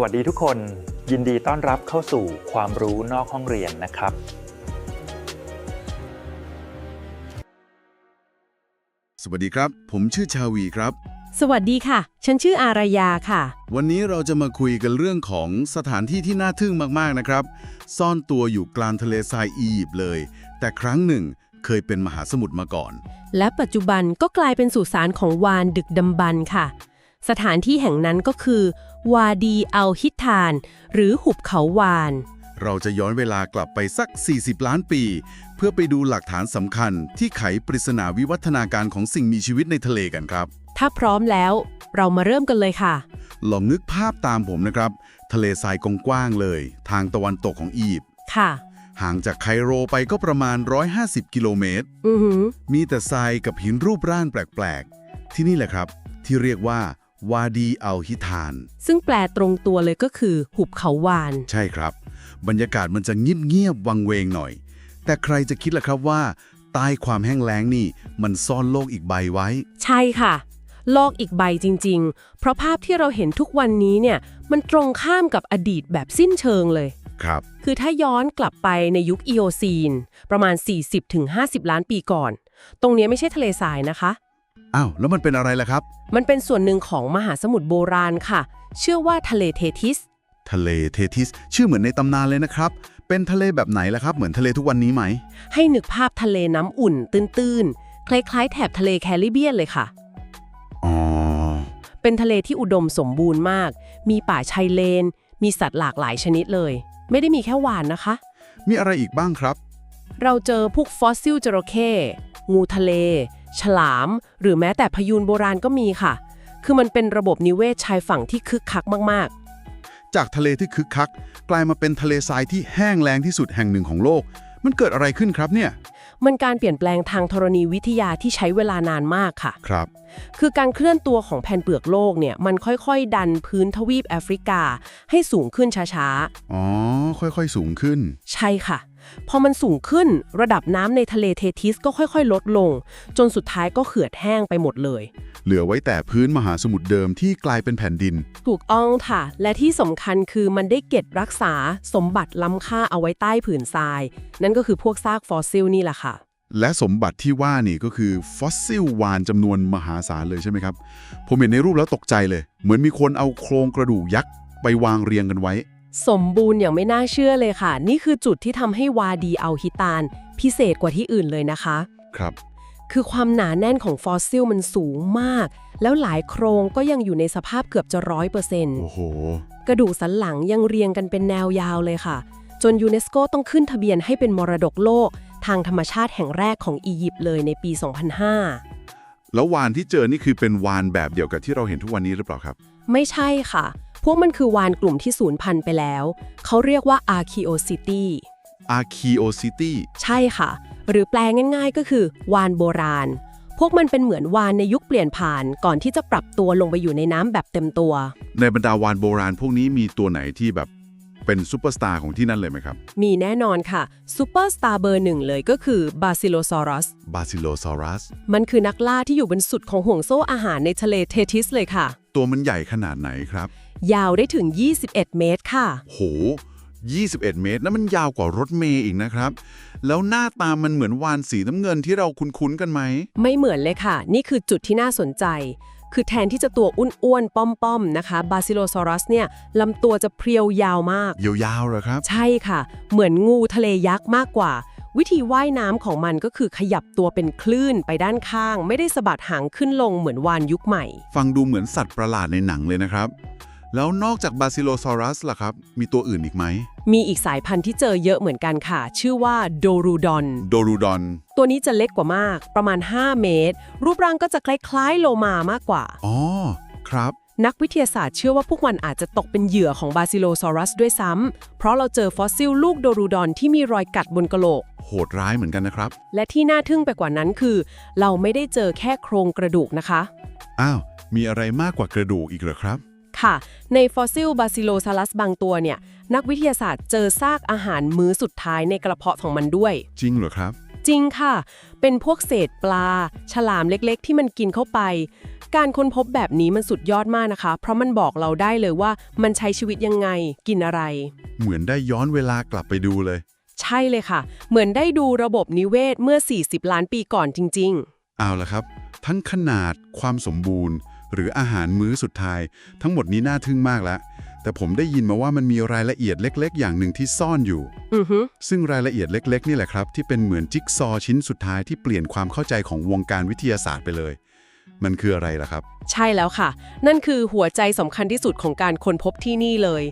วัสดีทุกคน ยินดีต้อนรับเข้าสู่ความรู้นอกห้องเรียนนะครับ สวัสดีครับ ผมชื่อชาวีครับ สวัสดีค่ะ ฉันชื่ออารยาค่ะ วันนี้เราจะมาคุยกันเรื่องของสถานที่ที่น่าทึ่งมากๆนะครับ ซ่อนตัวอยู่กลางทะเลทรายอียิปต์เลย แต่ครั้งหนึ่งเคยเป็นมหาสมุทรมาก่อน และปัจจุบันก็กลายเป็นสุสานของวานดึกดำบรรพ์ค่ะ สถานที่แห่งนั้นก็คือ วาดีอัลฮิทาน หรือหุบเขาวาน เราจะย้อนเวลากลับไปสัก 40 ล้านปี เพื่อไปดูหลักฐานสำคัญที่ไขปริศนาวิวัฒนาการของสิ่งมีชีวิตในทะเลกันครับ ถ้าพร้อมแล้ว เรามาเริ่มกันเลยค่ะ ลองนึกภาพตามผมนะครับ ทะเลทรายกว้างๆเลย ทางตะวันตกของอียิปต์ค่ะ ห่างจากไคโรไปก็ประมาณ 150 กิโลเมตร อือหือมีแต่ทรายกับหินรูปร่างแปลกๆ ที่นี่แหละครับ ที่เรียกว่า วาดีอัลฮิทาน ซึ่งแปลตรงตัวเลยก็คือ หุบเขาวาน ใช่ครับ บรรยากาศมันจะเงียบๆวังเวงหน่อย แต่ใครจะคิดล่ะครับว่า ใต้ความแห้งแล้งนี่มันซ่อนโลกอีกใบไว้ ใช่ค่ะ โลกอีกใบจริง ๆ เพราะภาพที่เราเห็นทุกวันนี้เนี่ย มันตรงข้ามกับอดีตแบบสิ้นเชิงเลย ครับ คือถ้าย้อนกลับไปในยุคอีโอซีน ประมาณ 40-50 ล้านปีก่อน ตรงเนี้ยไม่ใช่ทะเลทรายนะคะ อ้าวแล้วมันเป็นอะไรล่ะครับ มันเป็นส่วนหนึ่งของมหาสมุทรโบราณค่ะ เชื่อว่าทะเลเททิส ทะเลเททิส ชื่อเหมือนในตำนานเลยนะครับ เป็นทะเลแบบไหนล่ะครับ เหมือนทะเลทุกวันนี้ไหม ให้นึกภาพทะเลน้ำอุ่น ตื้นๆ คล้ายๆ แถบทะเลแคริบเบียนเลยค่ะ อ๋อ เป็นทะเลที่อุดมสมบูรณ์มาก มีป่าชายเลน มีสัตว์หลากหลายชนิดเลย ไม่ได้มีแค่วานนะคะ มีอะไรอีกบ้างครับ เราเจอพวกฟอสซิลจระเข้งูทะเล ฉลาม หรือแม้แต่พยูนโบราณก็มีค่ะ คือมันเป็นระบบนิเวศชายฝั่งที่คึกคักมากจากทะเลที่คึกคัก กลายมาเป็นทะเลทรายที่แห้งแล้งที่สุดแห่งหนึ่งของโลก มันเกิดอะไรขึ้นครับเนี่ยๆมันการเปลี่ยนแปลงทางธรณีวิทยาที่ใช้เวลานานมากค่ะ ครับ คือการเคลื่อนตัวของแผ่นเปลือกโลกเนี่ย มันค่อยๆ ดันพื้นทวีปแอฟริกา ให้สูงขึ้นช้าอ๋อ ค่อยๆ สูงขึ้น ๆ ใช่ค่ะ พอมันสูงขึ้นระดับน้ำในทะเลเททิสก็ค่อยๆ ลดลง จนสุดท้ายก็เขือดแห้งไปหมดเลย เหลือไว้แต่พื้นมหาสมุทรเดิมที่กลายเป็นแผ่นดิน ถูกต้องค่ะ และที่สำคัญคือมันได้เก็บรักษาสมบัติล้ำค่าเอาไว้ใต้ผืนทราย นั่นก็คือพวกซากฟอสซิลนี่แหละค่ะและสมบัติที่ว่านี่ก็คือฟอสซิลวานจำนวนมหาศาลเลยใช่ไหมครับ ผมเห็นในรูปแล้วตกใจเลย เหมือนมีคนเอาโครงกระดูกยักษ์ไปวางเรียงกันไว้ สมบูรณ์อย่างไม่น่าเชื่อเลยค่ะ นี่คือจุดที่ทำให้วาดีอัลฮิตาน พิเศษกว่าที่อื่นเลยนะคะ ครับ คือความหนาแน่นของฟอสซิลมันสูงมาก แล้วหลายโครงก็ยังอยู่ในสภาพเกือบจะร้อยเปอร์เซ็นต์โอ้โห กระดูกสันหลังยังเรียงกันเป็นแนวยาวเลยค่ะ จนยูเนสโกต้องขึ้นทะเบียนให้เป็นมรดกโลก ทางธรรมชาติแห่งแรกของอียิปต์เลยในปี 2005 แล้ววานที่เจอนี่คือเป็นวานแบบเดียวกับที่เราเห็นทุกวันนี้หรือเปล่าครับ ไม่ใช่ค่ะ พวกมันคือวานกลุ่มที่สูญพันธุ์ไปแล้ว เขาเรียกว่า Archaeocity Archaeocity ใช่ค่ะ หรือแปลง่ายๆก็คือ วานโบราณ พวกมันเป็นเหมือนวานในยุคเปลี่ยนผ่าน ก่อนที่จะปรับตัวลงไปอยู่ในน้ำแบบเต็มตัว ในบรรดาวานโบราณพวกนี้มีตัวไหนที่แบบเป็นซูเปอร์สตาร์ของที่นั่นเลยไหมครับ มีแน่นอนค่ะซูเปอร์สตาร์เบอร์หนึ่งเลยก็คือบาซิโลซอรัส Basilosaurus มันคือนักล่าที่อยู่บนสุดของห่วงโซ่อาหารในทะเลเททิสเลยค่ะ ตัวมันใหญ่ขนาดไหนครับ ยาวได้ถึง 21 เมตรค่ะ โห 21 เมตรนั่นมันยาวกว่ารถเมย์อีกนะครับ แล้วหน้าตามันเหมือนวานสีน้ำเงินที่เราคุ้นๆกันไหม ไม่เหมือนเลยค่ะ นี่คือจุดที่น่าสนใจ คือแทนที่จะตัวอ้วนๆ ป้อมๆ นะคะ บาซิโลซอรัสเนี่ยลำตัวจะเพรียวยาวมาก ยาวๆเหรอครับ ใช่ค่ะ เหมือนงูทะเลยักษ์มากกว่า วิธีว่ายน้ำของมันก็คือขยับตัวเป็นคลื่นไปด้านข้าง ไม่ได้สะบัดหางขึ้นลงเหมือนวานยุคใหม่ ฟังดูเหมือนสัตว์ประหลาดในหนังเลยนะครับ แล้วนอกจาก Basilosaurus ล่ะครับ มีตัวอื่นอีกไหม มีอีกสายพันธุ์ที่เจอเยอะเหมือนกันค่ะ ชื่อว่าโดรูดอน โดรูดอน ตัวนี้จะเล็กกว่ามาก ประมาณ 5 เมตร รูปร่างก็จะคล้ายๆโลมามากกว่า อ๋อ ครับ นักวิทยาศาสตร์เชื่อว่าพวกมันอาจจะตกเป็นเหยื่อของบาซิโลซอรัสด้วยซ้ำ เพราะเราเจอฟอสซิลลูกโดรูดอนที่มีรอยกัดบนกะโหลก โหดร้ายเหมือนกันนะครับ และที่น่าทึ่งไปกว่านั้นคือ เราไม่ได้เจอแค่โครงกระดูกนะคะ อ้าว มีอะไรมากกว่ากระดูกอีกเหรอครับ ค่ะ ในฟอสซิลบาซิโลซารัสบางตัวเนี่ย นักวิทยาศาสตร์เจอซากอาหารมื้อสุดท้ายในกระเพาะของมันด้วย จริงเหรอครับ จริงค่ะ เป็นพวกเศษปลา ฉลามเล็กๆ ที่มันกินเข้าไป การค้นพบแบบนี้มันสุดยอดมากนะคะ เพราะมันบอกเราได้เลยว่ามันใช้ชีวิตยังไง กินอะไร เหมือนได้ย้อนเวลากลับไปดูเลย ใช่เลยค่ะ เหมือนได้ดูระบบนิเวศเมื่อ 40 ล้านปีก่อนจริงเอาละครับ ทั้งขนาดความสมบูรณ์ หรืออาหารมื้อสุดท้าย ทั้งหมดนี้น่าทึ่งมากแล้ว แต่ผมได้ยินมาว่ามันมีรายละเอียดเล็ก ๆ อย่างหนึ่งที่ซ่อนอยู่ๆอือฮึซึ่งรายละเอียดเล็ก ๆ นี่แหละครับ ที่เป็นเหมือนจิ๊กซอว์ชิ้นสุดท้ายที่เปลี่ยนความเข้าใจของวงการวิทยาศาสตร์ไปเลย มันคืออะไรล่ะครับ ใช่แล้วค่ะ นั่นคือหัวใจสำคัญที่สุดของการค้นพบที่นี่เลย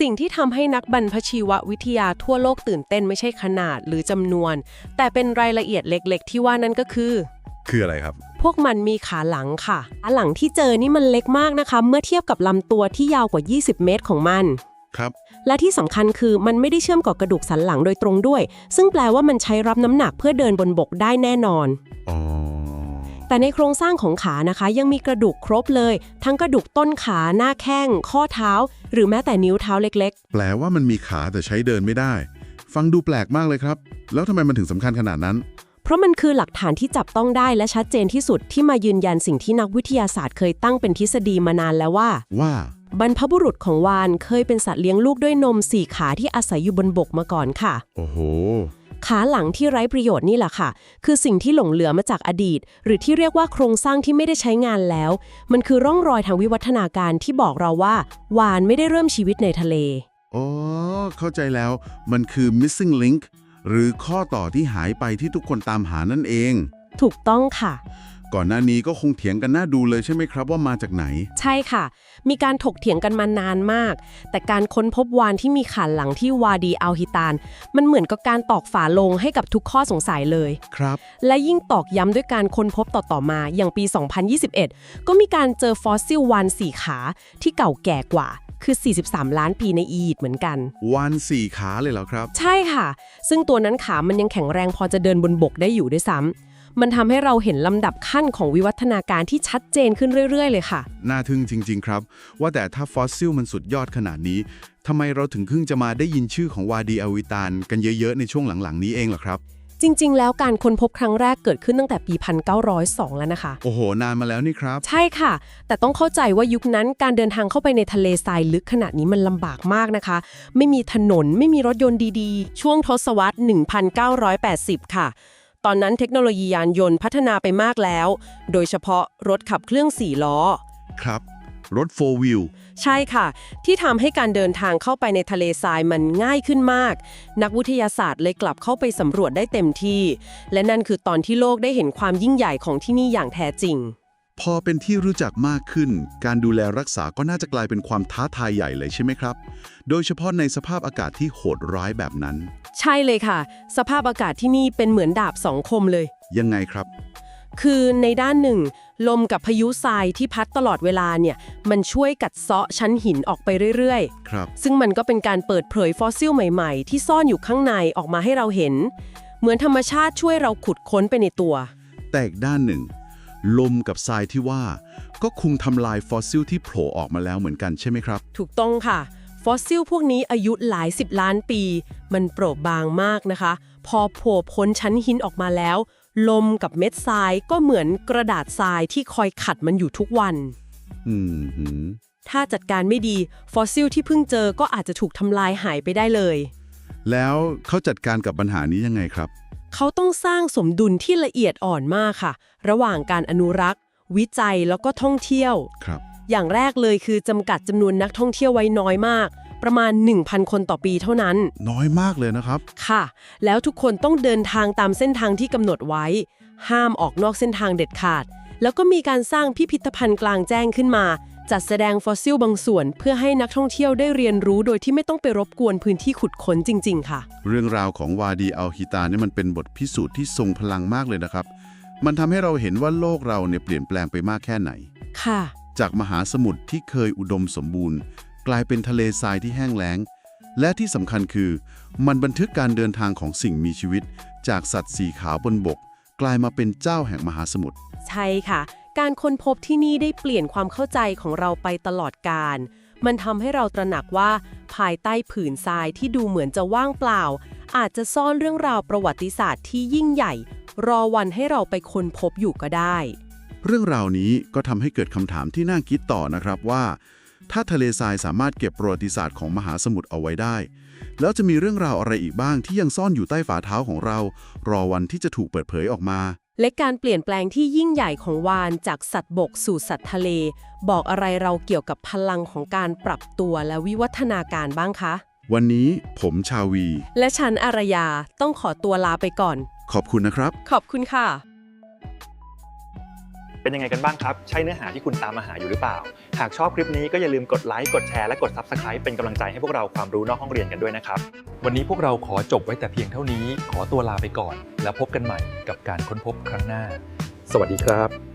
สิ่งที่ทำให้นักบรรพชีววิทยาทั่วโลกตื่นเต้นไม่ใช่ขนาดหรือจำนวน แต่เป็นรายละเอียดเล็ก ๆ ที่ว่านั่นก็คือ คืออะไรครับ พวกมันมีขาหลังค่ะขาหลังที่เจอนี่มันเล็กมากนะคะ เมื่อเทียบกับลำตัวที่ยาวกว่า 20 เมตรของมัน ครับ และที่สำคัญคือมันไม่ได้เชื่อมกับกระดูกสันหลังโดยตรงด้วย ซึ่งแปลว่ามันใช้รับน้ำหนักเพื่อเดินบนบกได้แน่นอน อ๋อ แต่ในโครงสร้างของขานะคะ ยังมีกระดูกครบเลย ทั้งกระดูกต้นขาหน้าแข้ง ข้อเท้า หรือแม้แต่นิ้วเท้าเล็ก แปลว่ามันมีขาแต่ใช้เดินไม่ได้ ฟังดูแปลกมากเลยครับ แล้วทำไมมันถึงสำคัญขนาดนั้นๆ เพราะมันคือหลักฐานที่จับต้องได้และชัดเจนที่สุดที่มายืนยันสิ่งที่นักวิทยาศาสตร์เคยตั้งเป็นทฤษฎีมานานแล้วว่า ว่า บรรพบุรุษของวานเคยเป็นสัตว์เลี้ยงลูกด้วยนมสี่ขาที่อาศัยอยู่บนบกมาก่อนค่ะ โอ้โห ขาหลังที่ไร้ประโยชน์นี่แหละค่ะ คือสิ่งที่หลงเหลือมาจากอดีต หรือที่เรียกว่าโครงสร้างที่ไม่ได้ใช้งานแล้ว มันคือร่องรอยทางวิวัฒนาการที่บอกเราว่า วานไม่ได้เริ่มชีวิตในทะเล อ๋อ เข้าใจแล้ว มันคือ missing link หรือข้อต่อที่หายไปที่ทุกคนตามหานั่นเอง ถูกต้องค่ะ ก่อนหน้านี้ก็คงเถียงกันน่าดูเลยใช่ไหมครับว่ามาจากไหน ใช่ค่ะ มีการถกเถียงกันมานานมาก แต่การค้นพบวานที่มีขาหลังที่วาดีอัลฮิตาน มันเหมือนกับการตอกฝาโลงให้กับทุกข้อสงสัยเลย ครับ และยิ่งตอกย้ำด้วยการค้นพบต่อๆมา อย่างปี 2021 ก็มีการเจอฟอสซิลวานสี่ขาที่เก่าแก่กว่า คือ 43 ล้านปีในอียิปต์เหมือนกัน วันสี่ขาเลยเหรอครับ ใช่ค่ะ ซึ่งตัวนั้นขามันยังแข็งแรงพอจะเดินบนบกได้อยู่ด้วยซ้ำมันทำให้เราเห็นลำดับขั้นของวิวัฒนาการที่ชัดเจนขึ้นเรื่อย ๆ เลยค่ะ น่าทึ่งจริง ๆ ครับ ว่าแต่ถ้าฟอสซิลมันสุดยอดขนาดนี้ทำไมเราถึงเพิ่งจะมาได้ยินชื่อของวาดีอวิตานกันเยอะ ๆ ในช่วงหลัง ๆ นี้เองเหรอครับ จริง ๆ แล้วการค้นพบครั้งแรกเกิดขึ้นตั้งแต่ปี 1902 แล้วนะคะ โอ้โห นานมาแล้วนี่ครับ ใช่ค่ะ แต่ต้องเข้าใจว่ายุคนั้นการเดินทางเข้าไปในทะเลทรายลึกขนาดนี้มันลำบากมากนะคะ ไม่มีถนนไม่มีรถยนต์ดีๆ ช่วงทศวรรษ 1980 ค่ะ ตอนนั้นเทคโนโลยียานยนต์พัฒนาไปมากแล้ว โดยเฉพาะรถขับเครื่องสี่ล้อ ครับ รถโฟวิลใช่ค่ะ ที่ทำให้การเดินทางเข้าไปในทะเลทรายมันง่ายขึ้นมาก นักวิทยาศาสตร์เลยกลับเข้าไปสำรวจได้เต็มที่ และนั่นคือตอนที่โลกได้เห็นความยิ่งใหญ่ของที่นี่อย่างแท้จริง พอเป็นที่รู้จักมากขึ้น การดูแลรักษาก็น่าจะกลายเป็นความท้าทายใหญ่เลยใช่ไหมครับ โดยเฉพาะในสภาพอากาศที่โหดร้ายแบบนั้น ใช่เลยค่ะ สภาพอากาศที่นี่เป็นเหมือนดาบสองคมเลย ยังไงครับ คือในด้านหนึ่ง ลมกับพายุทรายที่พัดตลอดเวลาเนี่ย มันช่วยกัดเซาะชั้นหินออกไปเรื่อยครับๆซึ่งมันก็เป็นการเปิดเผยฟอสซิลใหม่ๆ ที่ซ่อนอยู่ข้างในออกมาให้เราเห็น เหมือนธรรมชาติช่วยเราขุดค้นไปในตัว แต่อีกด้านหนึ่ง ลมกับทรายที่ว่า ก็คุมทำลายฟอสซิลที่โผล่ออกมาแล้วเหมือนกันใช่ไหมครับ ถูกต้องค่ะ ฟอสซิลพวกนี้อายุหลายสิบล้านปี มันโปรบบางมากนะคะ พอโผล่พ้นชั้นหินออกมาแล้ว ลมกับเม็ดทรายก็เหมือนกระดาษทรายที่คอยขัดมันอยู่ทุกวัน อืมหือถ้าจัดการไม่ดี ฟอสซิลที่เพิ่งเจอก็อาจจะถูกทำลายหายไปได้เลย แล้วเขาจัดการกับปัญหานี้ยังไงครับ เขาต้องสร้างสมดุลที่ละเอียดอ่อนมากค่ะ ระหว่างการอนุรักษ์ วิจัยแล้วก็ท่องเที่ยว ครับ อย่างแรกเลยคือจำกัดจำนวนนักท่องเที่ยวไว้น้อยมาก ประมาณ 1,000 คนต่อปีเท่านั้น น้อยมากเลยนะครับ ค่ะ แล้วทุกคนต้องเดินทางตามเส้นทางที่กำหนดไว้ ห้ามออกนอกเส้นทางเด็ดขาด แล้วก็มีการสร้างพิพิธภัณฑ์กลางแจ้งขึ้นมา จัดแสดงฟอสซิลบางส่วน เพื่อให้นักท่องเที่ยวได้เรียนรู้โดยที่ไม่ต้องไปรบกวนพื้นที่ขุดค้นจริง ๆ ค่ะ เรื่องราวของวาดีอัลฮิตานี่มันเป็นบทพิสูจน์ที่ทรงพลังมากเลยนะครับ มันทำให้เราเห็นว่าโลกเราเนี่ยเปลี่ยนแปลงไปมากแค่ไหน ค่ะ จากมหาสมุทรที่เคยอุดมสมบูรณ์ กลายเป็นทะเลทรายที่แห้งแล้ง และที่สำคัญคือ มันบันทึกการเดินทางของสิ่งมีชีวิต จากสัตว์สีขาวบนบก กลายมาเป็นเจ้าแห่งมหาสมุทรใช่ค่ะ การค้นพบที่นี่ได้เปลี่ยนความเข้าใจของเราไปตลอดกาลมันทำให้เราตระหนักว่า ภายใต้ผืนทรายที่ดูเหมือนจะว่างเปล่า อาจจะซ่อนเรื่องราวประวัติศาสตร์ที่ยิ่งใหญ่ รอวันให้เราไปค้นพบอยู่ก็ได้ เรื่องราวนี้ก็ทำให้เกิดคำถามที่น่าคิดต่อนะครับว่า ถ้าทะเลทรายสามารถเก็บประวัติศาสตร์ของมหาสมุทรเอาไว้ได้ แล้วจะมีเรื่องราวอะไรอีกบ้างที่ยังซ่อนอยู่ใต้ฝ่าเท้าของเรา รอวันที่จะถูกเปิดเผยออกมา และการเปลี่ยนแปลงที่ยิ่งใหญ่ของวานจากสัตว์บกสู่สัตว์ทะเล บอกอะไรเราเกี่ยวกับพลังของการปรับตัวและวิวัฒนาการบ้างคะ วันนี้ผมชาวี และฉันอารยาต้องขอตัวลาไปก่อน ขอบคุณนะครับ ขอบคุณค่ะ เป็นยังไงกันบ้างครับ ใช่เนื้อหาที่คุณตามมาหาอยู่หรือเปล่า หากชอบคลิปนี้ก็อย่าลืมกดไลค์กดแชร์และกด Subscribe เป็นกำลังใจให้พวกเราความรู้นอกห้องเรียนกันด้วยนะครับ วันนี้พวกเราขอจบไว้แต่เพียงเท่านี้ ขอตัวลาไปก่อน แล้วพบกันใหม่กับการค้นพบครั้งหน้า สวัสดีครับ